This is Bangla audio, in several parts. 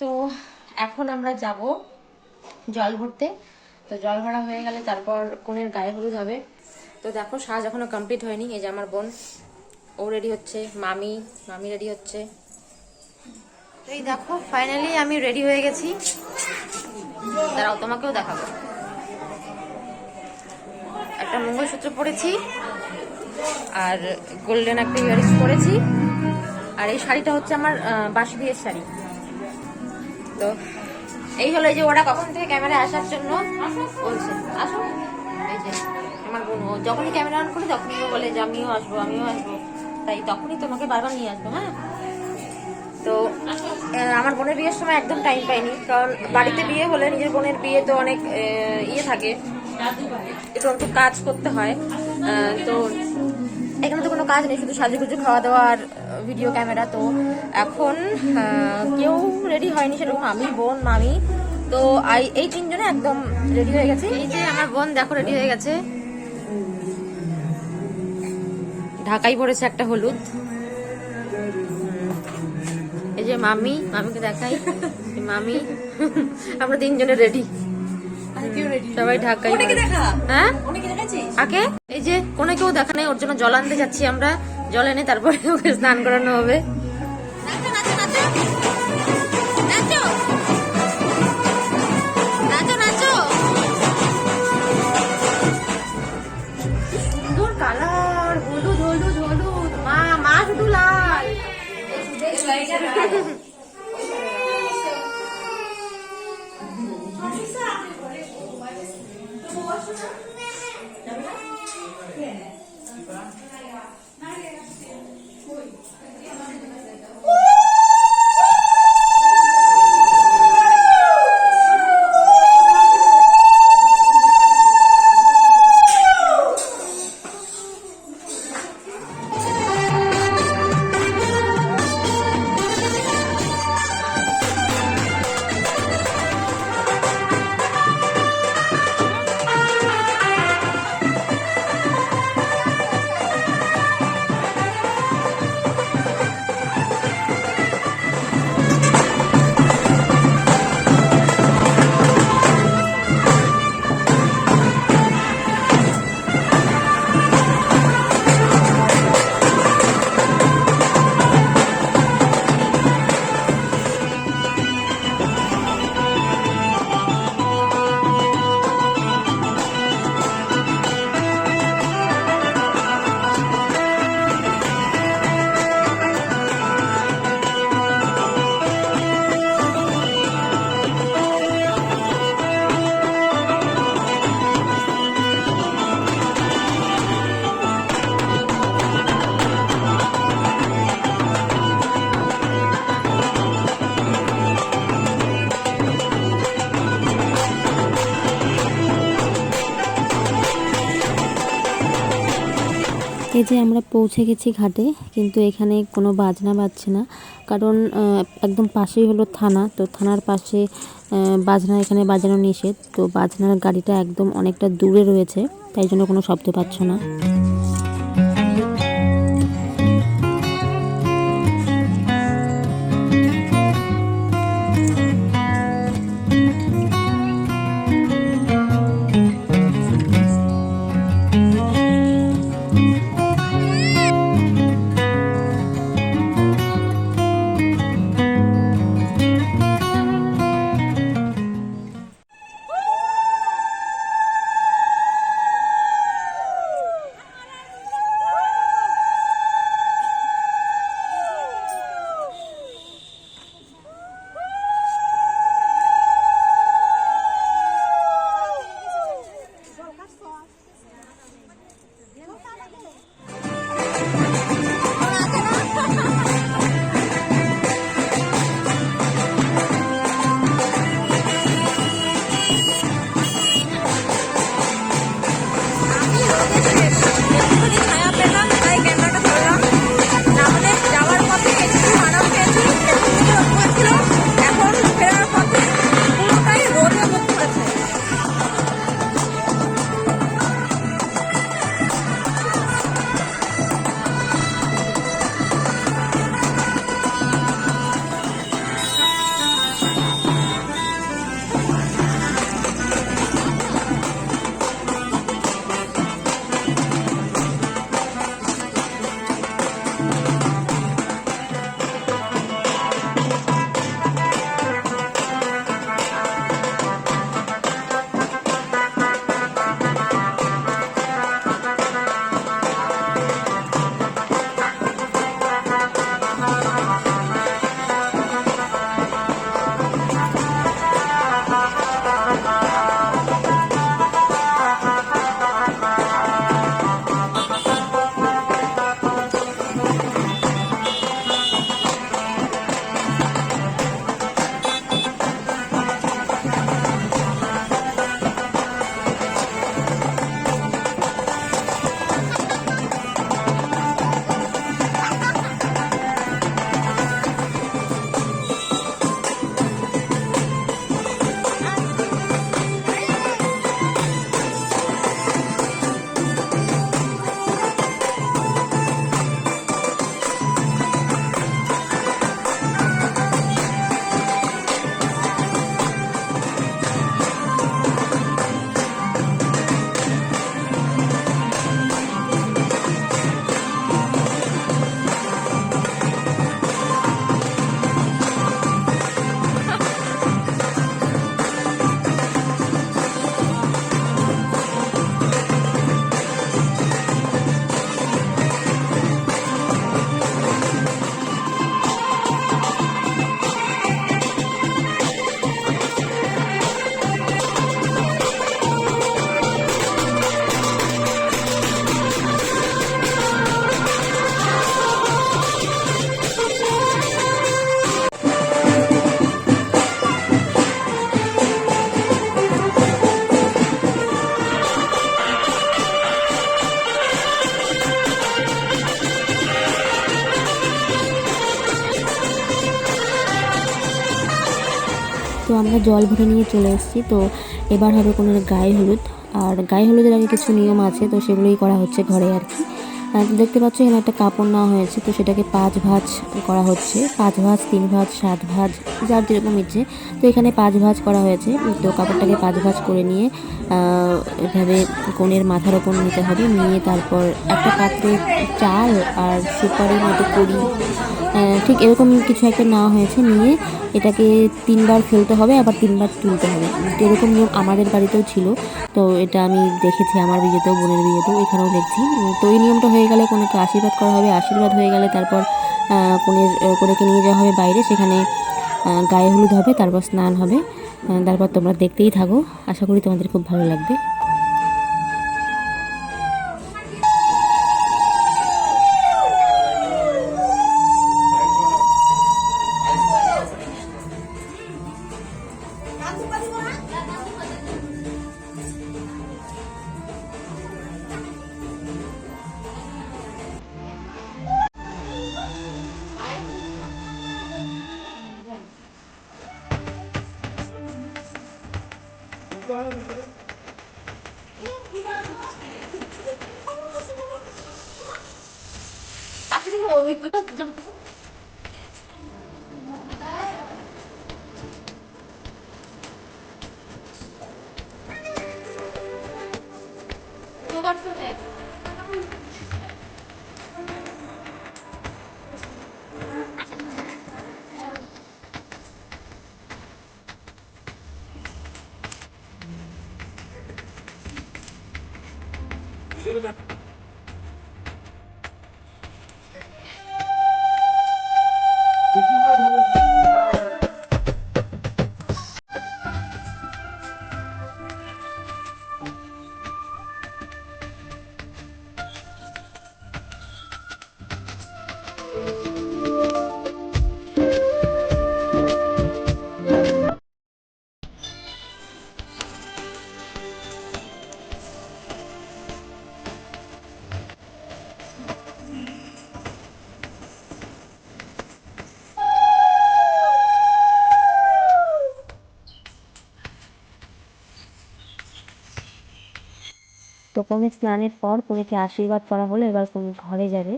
তো এখন আমরা যাব জল ভরতে। তো জল ভরা হয়ে গেলে তারপর কোনের গায়ে হলুদ হবে। তো দেখো, সাজ এখনও কমপ্লিট হয়নি। এই যে আমার বোন, ও রেডি হচ্ছে। মামি মামি রেডি হচ্ছে। এই দেখো ফাইনালি আমি রেডি হয়ে গেছি। দাঁড়াও, তোমাকেও দেখাবো। একটা মঙ্গলসূত্র পরেছি আর গোল্ডেন একটা ইয়ারিংস পরেছি আর এই শাড়িটা হচ্ছে আমার বাসি বিয়ের শাড়ি। তো এই হলো যে ওরা কখন থেকে ক্যামেরায় আসার জন্য বলছে, আসো। এই যে আমার বোন যখনই ক্যামেরা অন করে তখনই বলে যে, আমিও আসব আমিও আসব। তাই তখনই তোমাকে বারবার নিয়ে আসব হ্যাঁ? তো আমার বোনের বিয়ের সময় একদম টাইম পাইনি, কারণ বাড়িতে বিয়ে হলে নিজের বোনের বিয়ে তো অনেক ইয়ে থাকে। একটু একটু কাজ করতে হয়। তো এখানে তো কোনো কাজ নেই শুধু সাজুগুজু খাওয়া দাওয়া আর ভিডিও ক্যামেরা তো এখন কেউ রেডি হয়নি সেরকম আমি বোন মামি তো আই- এই তিনজনে একদম রেডি হয়ে গেছে। এই যে আমার বোন দেখো রেডি হয়ে গেছে। ঢাকাই পড়েছে একটা হলুদ। এই যে মামি মামিকে দেখাই। মামি আমরা তিনজনে রেডি সবাই ঢাকাই হ্যাঁ? আগে এই যে কোনো কেউ দেখা নেই ওর জন্য জল আনতে যাচ্ছি আমরা। জল এনে তারপরে ওকে স্নান করানো হবে। হলুদ এই যে আমরা পৌঁছে গেছি ঘাটে, কিন্তু এখানে কোনো বাজনা বাজছে না। কারণ একদম পাশেই হলো থানা, তো থানার পাশে বাজনা এখানে বাজানো নিষেধ। তো বাজনার গাড়িটা একদম অনেকটা দূরে রয়েছে, তাই জন্য কোনো শব্দ পাচ্ছ না। আমরা জল ভরে নিয়ে চলে এসেছি। তো এবার হবে কোনো গায়ে হলুদ। আর গায়ে হলুদের আগে কিছু নিয়ম আছে, তো সেগুলোই করা হচ্ছে ঘরে আর কি। দেখতে পাচ্ছ এখানে একটা কাপড় নেওয়া হয়েছে, তো সেটাকে পাঁচ ভাঁজ করা হচ্ছে। পাঁচ ভাঁজ, তিন ভাঁজ, সাত ভাঁজ, যার যেরকম ইচ্ছে। তো এখানে পাঁচ ভাঁজ করা হয়েছে। তো কাপড়টাকে পাঁচ ভাঁজ করে নিয়ে এভাবে কোণের মাথার ওপর নিতে হবে। নিয়ে তারপর একটা পাত্রে চাল আর সুপারির মতো করি ঠিক এরকম কিছু একটা নেওয়া হয়েছে নিয়ে এটাকে তিনবার ফেলতে হবে, আবার তিনবার তুলতে হবে। তো এরকম নিয়ম আমাদের বাড়িতেও ছিল। তো এটা আমি দেখেছি, আমার বিয়েতেও, বোনের বিয়েতেও, এখানেও দেখছি। তো এই নিয়মটা হয়ে গেলে কোনোকে আশীর্বাদ করা হবে, আশীর্বাদ হয়ে গেলে তারপর কনের কনেকে নিয়ে যাওয়া হবে বাইরে, সেখানে গায়ে হলুদ হবে, তারপর স্নান হবে। তারপর তোমরা দেখতেই থাকো। আশা করি তোমাদের খুব ভালো লাগবে। 이거 하는 거래? 아, 그리고 왜 끊었죠? 누가 쓰네? তো কনে স্নানের পর কনেকে আশীর্বাদ করা হলো, এবার কুমি ঘরে যাবে।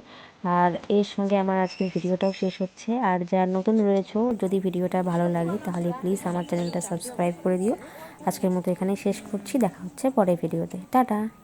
আর এর সঙ্গে আমার আজকের ভিডিওটাও শেষ হচ্ছে। আর যা নতুন রয়েছে, যদি ভিডিওটা ভালো লাগে, তাহলে প্লিজ আমার চ্যানেলটা সাবস্ক্রাইব করে দিও। আজকের মতো এখানেই শেষ করছি। দেখা হচ্ছে পরের ভিডিওতে। টাটা!